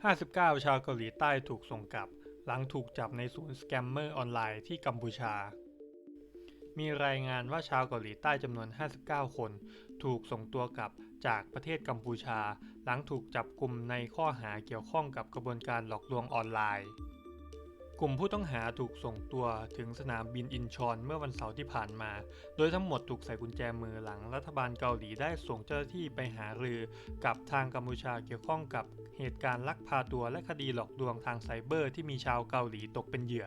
59 ชาวเกาหลีใต้ถูกส่งกลับ หลังถูกจับในศูนย์สแกมเมอร์ออนไลน์ที่กัมพูชา มีรายงานว่าชาวเกาหลีใต้จำนวน 59 คน ถูกส่งตัวกลับจากประเทศกัมพูชา หลังถูกจับกลุ่มในข้อหาเกี่ยวข้องกับกระบวนการหลอกลวงออนไลน์ กลุ่มผู้ต้องหาถูกส่งตัวถึงสนามบินอินชอนเมื่อวันเสาร์ที่ผ่านมา โดยทั้งหมดถูกใส่กุญแจมือหลังรัฐบาลเกาหลีได้ส่งเจ้าหน้าที่ไปหารือ กับทางกัมพูชาเกี่ยวข้องกับเหตุการณ์ลักพาตัวและคดีหลอกลวงทางไซเบอร์ที่มีชาวเกาหลีตกเป็นเหยื่อ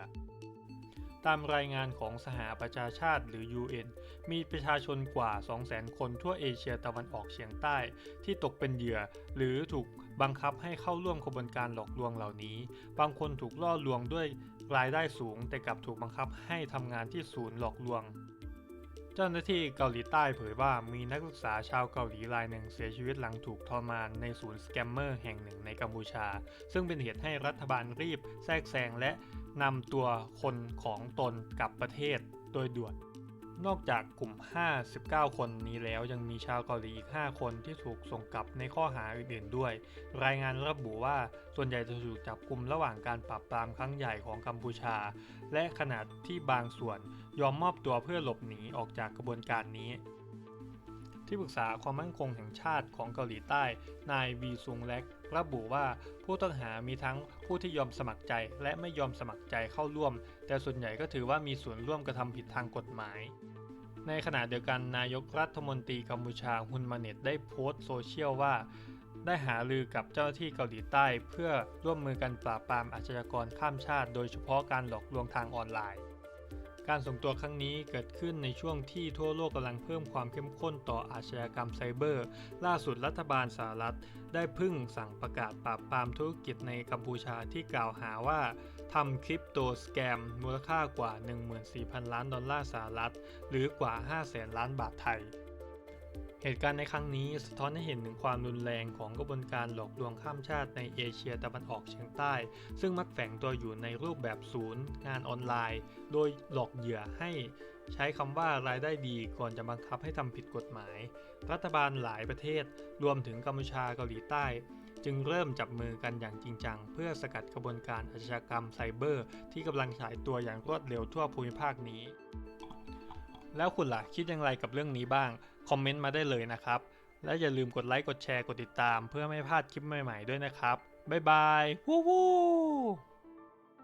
ตามรายงานของสหประชาชาติหรือ UN มีประชาชนกว่า 200,000 คนทั่วเอเชียตะวันออกเฉียงใต้ ที่ตกเป็นเหยื่อ หรือถูกบังคับให้เข้าร่วมกระบวนการหลอกลวงเหล่านี้ บางคนถูกล่อลวงด้วยรายได้สูง แต่กลับถูกบังคับให้ทำงานที่ศูนย์หลอกลวงเจ้าหน้าที่เกาหลีใต้เผยว่ามีนักศึกษาชาวเกาหลีรายหนึ่งเสียชีวิตหลังถูกทรมานในศูนย์สแกมเมอร์แห่งหนึ่งในกัมพูชา ซึ่งเป็นเหตุให้รัฐบาลรีบแทรกแซงและ นำตัวคนของตนกลับประเทศโดยด่วน นอกจากกลุ่ม 59 คนนี้แล้วยังมีชาวเกาหลีอีก 5 คนที่ถูกส่งกลับในข้อหาอื่นๆด้วย รายงานระบุว่าส่วนใหญ่จะถูกจับกลุ่มระหว่างการปราบปรามครั้งใหญ่ของกัมพูชา และขณะที่บางส่วนยอมมอบตัวเพื่อหลบหนีออกจากกระบวนการนี้ ที่ปรึกษาความมั่นคงแห่งชาติของเกาหลีใต้ นายวีซุงเล็กระบุว่าผู้ต้องหามีทั้งผู้ที่ยอมสมัครใจ และไม่ยอมสมัครใจเข้าร่วม แต่ส่วนใหญ่ก็ถือว่ามีส่วนร่วมกระทำผิดทางกฎหมายในขณะเดียวกันนายกรัฐมนตรีกัมพูชาฮุนมาเน็ตได้โพสต์โซเชียลว่า ได้หารือกับเจ้าหน้าที่เกาหลีใต้ เพื่อร่วมมือกันปราบปรามอาชญากรข้ามชาติ โดยเฉพาะการหลอกลวงทางออนไลน์ การส่งตัวครั้งนี้เกิดขึ้นในช่วงที่ทั่วโลกกำลังเพิ่มความเข้มข้นต่ออาชญากรรมไซเบอร์ ล่าสุดรัฐบาลสหรัฐ ได้พึ่งสั่งประกาศปราบปรามธุรกิจในกัมพูชาที่กล่าวหาว่าทำคริปโตสแกม มูลค่ากว่า 14,000 ล้านดอลลาร์สหรัฐ หรือกว่า 500,000ล้านบาทไทย เหตุการณ์ในครั้งนี้สะท้อนให้เห็นถึงความรุนแรงของกระบวนการหลอกลวงข้ามชาติในเอเชียตะวันออกเฉียงใต้ ซึ่งมักแฝงตัวอยู่ในรูปแบบศูนย์ งานออนไลน์ โดยหลอกเหยื่อให้ใช้คำว่ารายได้ดีก่อนจะบังคับให้ทำผิดกฎหมาย รัฐบาลหลายประเทศ รวมถึงกัมพูชาเกาหลีใต้ จึงเริ่มจับมือกันอย่างจริงจัง เพื่อสกัดกระบวนการอาชญากรรมไซเบอร์ ที่กำลังฉายตัวอย่างรวดเร็วทั่วภูมิภาคนี้ แล้วคุณล่ะคิดอย่างไรกับเรื่องนี้บ้าง คอมเมนต์มาได้เลยนะครับ และอย่าลืมกดไลค์กดแชร์กดติดตาม เพื่อไม่พลาดคลิปใหม่ๆด้วยนะครับบ๊ายบายวู้วู้